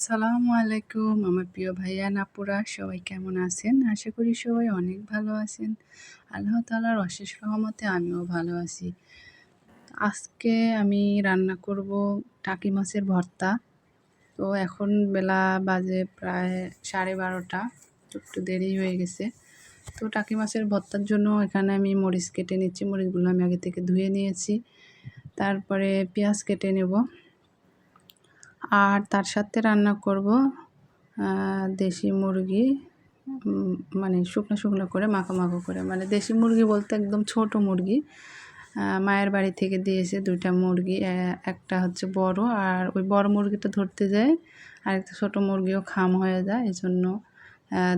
সালামু আলাইকুম, আমার প্রিয় ভাইয়া নাপুরা সবাই কেমন আছেন? আশা করি সবাই অনেক ভালো আছেন। আল্লাহ তালার অশেষ রহমতে আমিও ভালো আছি। আজকে আমি রান্না করব টাকি মাছের ভর্তা। তো এখন বেলা বাজে প্রায় সাড়ে বারোটা একটু দেরি হয়ে গেছে। তো টাকি মাছের ভর্তার জন্য এখানে আমি মরিচ কেটে নিচ্ছি। মরিচগুলো আমি আগে থেকে ধুয়ে নিয়েছি। তারপরে পেঁয়াজ কেটে নেব। আর তার সাথে রান্না করব দেশি মুরগি মানে শুকনো শুকনো করে, মাখো মাখো করে। মানে দেশি মুরগি বলতে একদম ছোট মুরগি। মায়ের বাড়ি থেকে দিয়েছে দুইটা মুরগি একটা হচ্ছে বড় আর ওই বড় মুরগিটা ধরতে যায়, আর একটা ছোটো মুরগিও খাম হয়ে যায় এই জন্য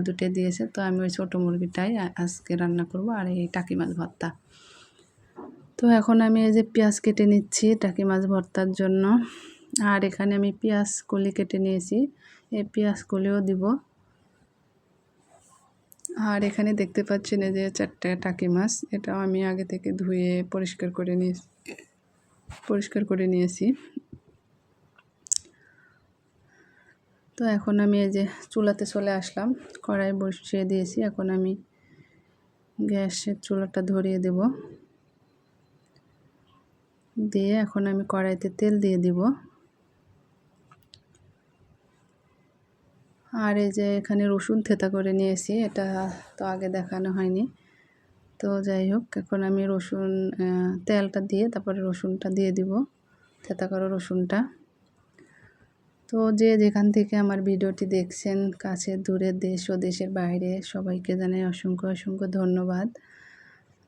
দুটো দিয়েছে। তো আমি ওই ছোটো মুরগিটাই আজকে রান্না করব আর এই টাকি মাছ ভর্তা। তো এখন আমি এই যে পেঁয়াজ কেটে নিচ্ছি টাকি মাছ ভর্তার জন্য। আর এখানে আমি পেঁয়াজ কলি কেটে নিয়েছি। এই পেঁয়াজ কলিও দিব। আর এখানে দেখতে পাচ্ছেন এই যে চারটে টাকি মাছ, এটাও আমি আগে থেকে ধুয়ে পরিষ্কার করে নিয়ে পরিষ্কার করে নিয়েছি। তো এখন আমি এই যে চুলাতে চলে আসলাম। কড়াই বসিয়ে দিয়েছি। এখন আমি গ্যাসের চুলাটা ধরিয়ে দেব। দিয়ে এখন আমি কড়াইতে তেল দিয়ে দিব। আর এই যে এখানে রসুন থেতা করে নিয়েছি, এটা তো আগে দেখানো হয়নি। তো যাই হোক, এখন আমি রসুন তেলটা দিয়ে তারপরে রসুনটা দিয়ে দিব, থেতা করা রসুনটা। তো যে যেখান থেকে আমার ভিডিওটি দেখছেন, কাছে, দূরে, দেশ ও দেশের বাইরে, সবাইকে জানাই অসংখ্য অসংখ্য ধন্যবাদ।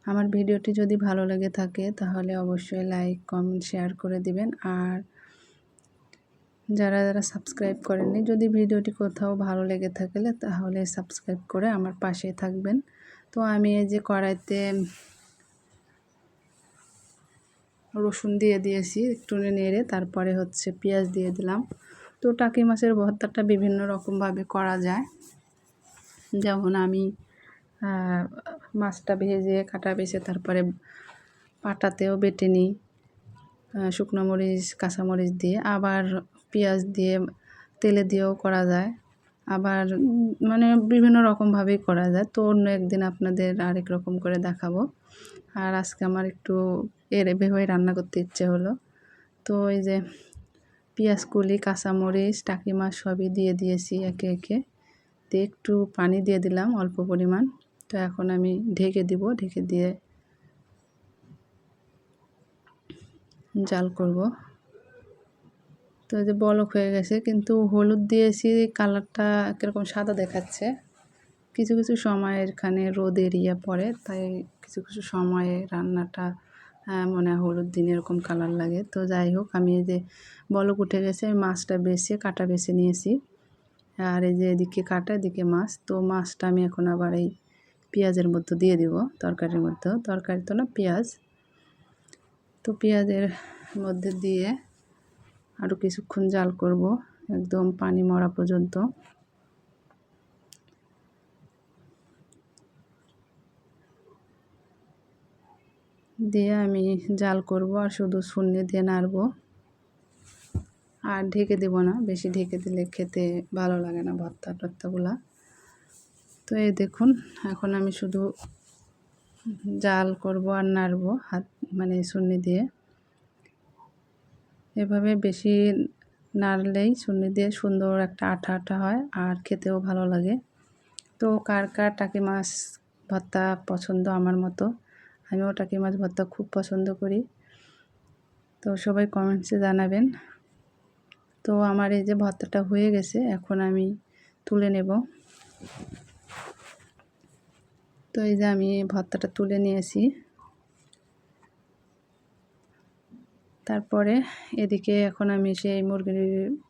আমার ভিডিওটি যদি ভালো লেগে থাকে, তাহলে অবশ্যই লাইক, কমেন্ট, শেয়ার করে দিবেন। আর যারা যারা সাবস্ক্রাইব করেননি, যদি ভিডিওটি কোথাও ভালো লেগে থাকলে তাহলে সাবস্ক্রাইব করে আমার পাশে থাকবেন। তো আমি এই যে কড়াইতে রসুন দিয়ে দিয়েছি একটু নেড়ে, তারপরে হচ্ছে পেঁয়াজ দিয়ে দিলাম। তো টাকি মাছের ভর্তাটা বিভিন্ন রকমভাবে করা যায়। যেমন আমি মাছটা ভেজে, কাটা বেছে তারপরে পাটাতেও বেটে নিই শুকনো মরিচ কাঁচামরিচ দিয়ে। আবার পেঁয়াজ দিয়ে তেলে দিয়েও করা যায়। আবার মানে বিভিন্ন রকমভাবেই করা যায়। তো অন্য একদিন আপনাদের আরেক রকম করে দেখাবো। আর আজকে আমার একটু এর, এভাবে রান্না করতে ইচ্ছে হলো। তো এই যে পেঁয়াজ কুলি কাঁচামরিচ, টাকি মাছ সবই দিয়ে দিয়েছি একে একে। দিয়ে একটু পানি দিয়ে দিলাম অল্প পরিমাণ। তো এখন আমি ঢেকে দিব। ঢেকে দিয়ে জাল করব। তো যে বলক হয়ে গেছে, কিন্তু হলুদ দিয়েছি কালারটা কীরকম সাদা দেখাচ্ছে। কিছু কিছু সময় এখানে রোদ এরিয়া পড়ে, তাই কিছু কিছু সময়ে রান্নাটা মনে হয় হলুদ দিন এরকম কালার লাগে। তো যাই হোক, আমি এই যে বলক উঠে গেছে আমি মাছটা বেছে, কাটা বেছে নিয়েছি। আর এই যে এদিকে কাটা, এদিকে মাছ, তো মাছটা আমি এখন আবার এই পেঁয়াজের মধ্যে দিয়ে দিব, তরকারির মধ্যে। তরকারি তো না পেঁয়াজ। তো পেঁয়াজের মধ্যে দিয়ে আরও কিছুক্ষণ জাল করব, একদম পানি মরা পর্যন্ত। দিয়ে আমি জাল করব আর শুধু শূন্য দিয়ে নাড়ব। আর ঢেকে দেব না, বেশি ঢেকে দিলে খেতে ভালো লাগে না ভর্তা টর্তাগুলা। তো এই দেখুন, এখন আমি শুধু জাল করব আর নাড়ব হাত মানে শূন্য দিয়ে। এভাবে বেশি নাড়লেই সুন্নি দিয়ে সুন্দর একটা আঠা আঠা হয় আর খেতেও ভালো লাগে। তো কার কার টাকি মাছ ভর্তা পছন্দ আমার মতো? আমিও টাকি মাছ ভর্তা খুব পছন্দ করি। তো সবাই কমেন্টসে জানাবেন। তো আমার এই যে ভর্তাটা হয়ে গেছে, এখন আমি তুলে নেব। তো এই যে আমি ভর্তাটা তুলে নিয়েছি। তারপরে এদিকে এখন আমি সেই মুরগির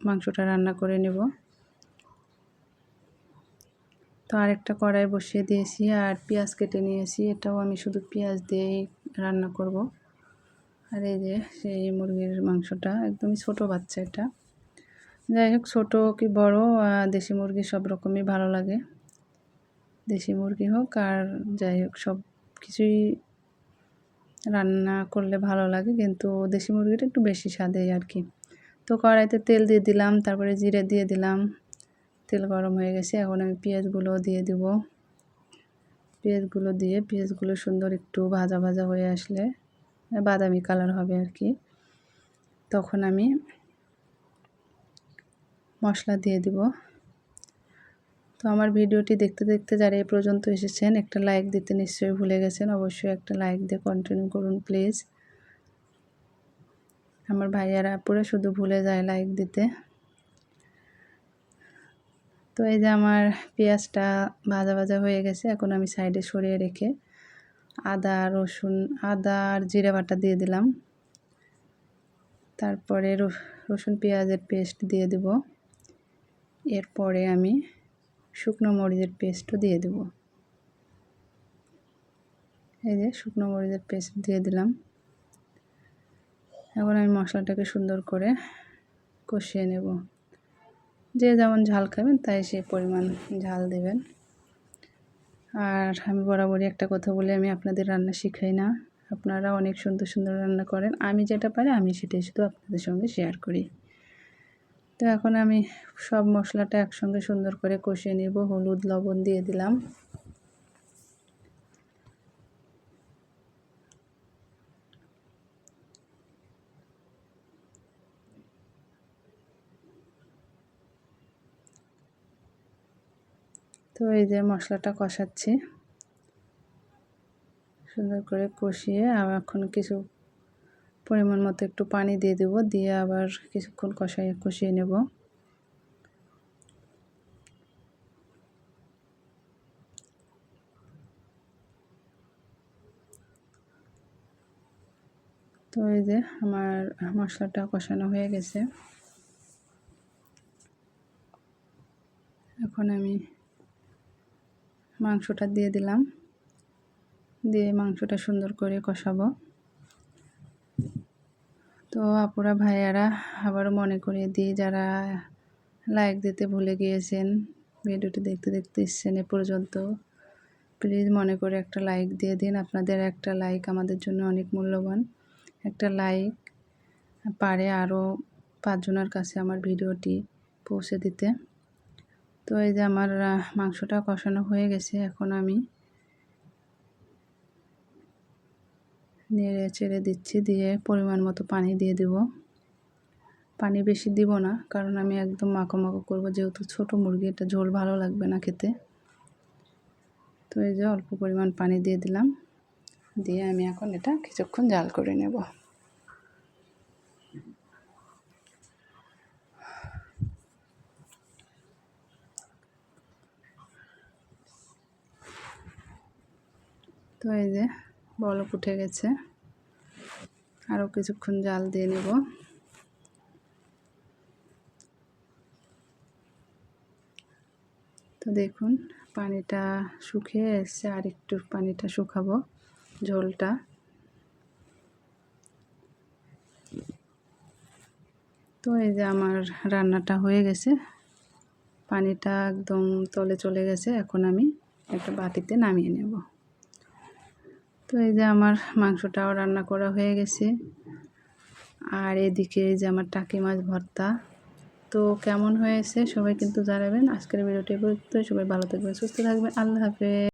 মাংসটা রান্না করে নেব। তো আরেকটা কড়াই বসিয়ে দিয়েছি আর পেঁয়াজ কেটে নিয়েছি, এটাও আমি শুধু পেঁয়াজ দিয়েই রান্না করব। আর এই যে সেই মুরগির মাংসটা, একদমই ছোট বাচ্চা এটা। যাই হোক, ছোটো কি বড় দেশি মুরগি সব রকমই ভালো লাগে। দেশি মুরগি হোক আর যাই হোক, সব কিছুই রান্না করলে ভালো লাগে, কিন্তু দেশি মুরগিটা একটু বেশি স্বাদে আর কি তো কড়াইতে তেল দিয়ে দিলাম, তারপরে জিরে দিয়ে দিলাম। তেল গরম হয়ে গেছে, এখন আমি পেঁয়াজগুলো দিয়ে দিব। পেঁয়াজগুলো দিয়ে, পেঁয়াজগুলো সুন্দর একটু ভাজা ভাজা হয়ে আসলে বাদামি কালার হবে আর কি তখন আমি মশলা দিয়ে দিব। তো আমার ভিডিওটি দেখতে দেখতে যারা এ পর্যন্ত এসেছেন, একটা লাইক দিতে নিশ্চয়ই ভুলে গেছেন। অবশ্যই একটা লাইক দিয়ে কন্টিনিউ করুন প্লিজ আমার ভাইয়ারা পুরো শুধু ভুলে যায় লাইক দিতে। তো এই যে আমার পেঁয়াজটা ভাজা ভাজা হয়ে গেছে, এখন আমি সাইডে সরিয়ে রেখে আদা, রসুন, আদা আর জিরে বাটা দিয়ে দিলাম। তারপরে রসুন পেঁয়াজের পেস্ট দিয়ে দেব। এরপরে আমি শুকনো মরিচের পেস্টও দিয়ে দেব। এই যে শুকনো মরিচের পেস্ট দিয়ে দিলাম। এখন আমি মশলাটাকে সুন্দর করে কষিয়ে নেব। যে যেমন ঝাল খাবেন, তাই সেই পরিমাণ ঝাল দেবেন। আর আমি বরাবরই একটা কথা বলে, আমি আপনাদের রান্না শিখাই না। আপনারা অনেক সুন্দর সুন্দর রান্না করেন। আমি যেটা পারি, আমি সেটাই শুধু আপনাদের সঙ্গে শেয়ার করি। তো এখন আমি সব মশলাটা একসঙ্গে সুন্দর করে কষিয়ে নেব। হলুদ, লবণ দিয়ে দিলাম। তো এই যে মশলাটা কষাচ্ছি। সুন্দর করে কষিয়ে আবার এখন কিছু পরিমাণ মতো একটু পানি দিয়ে দেব, দিয়ে আবার কিছুক্ষণ কষাই, কষিয়ে নেব। তো এই যে আমার মশলাটা কষানো হয়ে গেছে। এখন আমি মাংসটা দিয়ে দিলাম। দিয়ে মাংসটা সুন্দর করে কষাবো। তো আপুরা ভাইয়ারা, আবারও মনে করিয়ে দিই, যারা লাইক দিতে ভুলে গিয়েছেন, ভিডিওটি দেখতে দেখতে এসছেন এ পর্যন্ত প্লিজ মনে করে একটা লাইক দিয়ে দিন। আপনাদের একটা লাইক আমাদের জন্য অনেক মূল্যবান। একটা লাইক পারে আরও পাঁচজনের কাছে আমার ভিডিওটি পৌঁছে দিতে। তো এই যে আমার মাংসটা কষানো হয়ে গেছে, এখন আমি নেড়ে চেড়ে দিচ্ছি, দিয়ে পরিমাণ মতো পানি দিয়ে দেব। পানি বেশি দিব না, কারণ আমি একদম মাখো মাখো করব। যেহেতু ছোট মুরগি, এটা ঝোল ভালো লাগবে না খেতে। তো এই যে অল্প পরিমাণ পানি দিয়ে দিলাম। দিয়ে আমি এখন এটা কিছুক্ষণ জাল করে নেব। তো এই যে বলক উঠে গেছে। আরও কিছুক্ষণ জাল দিয়ে নেব। তো দেখুন, পানিটা শুকিয়ে এসছে। আর একটু পানিটা শুকাবো, ঝোলটা। তো এই যে আমার রান্নাটা হয়ে গেছে। পানিটা একদম তলে চলে গেছে। এখন আমি একটা বাটিতে নামিয়ে নেব। তো এই যে আমার মাংসটাও রান্না করা হয়ে গেছে। আর এদিকে এই যে আমার টাকি মাছ ভর্তা। তো কেমন হয়েছে সবাই কিন্তু জানাবেন। আজকের ভিডিওটি সবাই ভালো থাকবেন, সুস্থ থাকবেন। আল্লাহ হাফেজ।